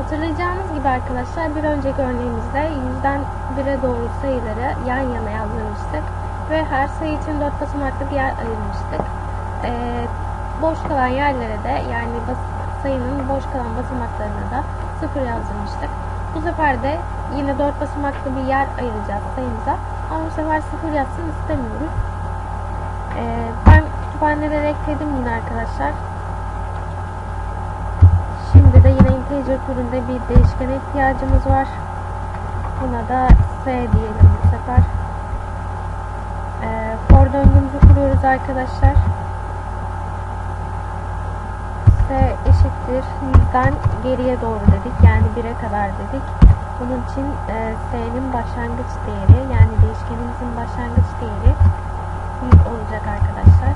Hatırlayacağınız gibi arkadaşlar bir önceki örneğimizde yüzden 1'e doğru sayıları yan yana yazdırmıştık ve her sayı için 4 basamaklı bir yer ayırmıştık. Ee, boş kalan yerlere de yani sayının boş kalan basamaklarına da 0 yazdırmıştık. Bu sefer de yine 4 basamaklı bir yer ayıracağız sayımıza ama bu sefer 0 yazsın istemiyoruz. Ee, ben kütüphaneleri ekledim yine arkadaşlar. Şimdi de integer türünde bir değişkene ihtiyacımız var. Buna da s diyelim bu sefer. Ee, for döngümüzü kuruyoruz arkadaşlar. s eşittir yüzden geriye doğru dedik. Yani 1'e kadar dedik. Bunun için e, s'nin başlangıç değeri yani değişkenimizin başlangıç değeri 100 olacak arkadaşlar.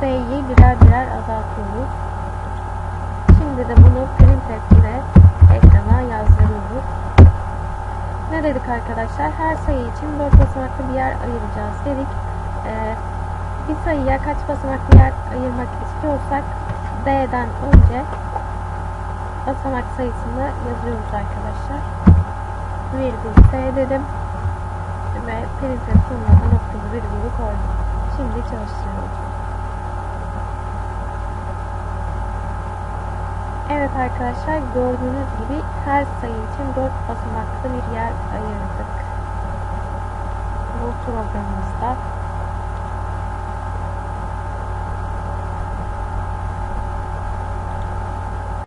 s'yi birer birer azaltıyoruz. Şimdi de bunu printf ile ekrana yazdırıyoruz. Ne dedik arkadaşlar? Her sayı için 4 basamaklı bir yer ayıracağız dedik. Ee, bir sayıya kaç basamaklı yer ayırmak istiyorsak D'den önce basamak sayısını yazıyoruz arkadaşlar. Virgül S dedim. Ve printf sonuna da noktalı virgülü koydum. Şimdi çalıştırıyoruz. Evet arkadaşlar gördüğünüz gibi her sayı için 4 basamaklı bir yer ayırdık. Bu programımızda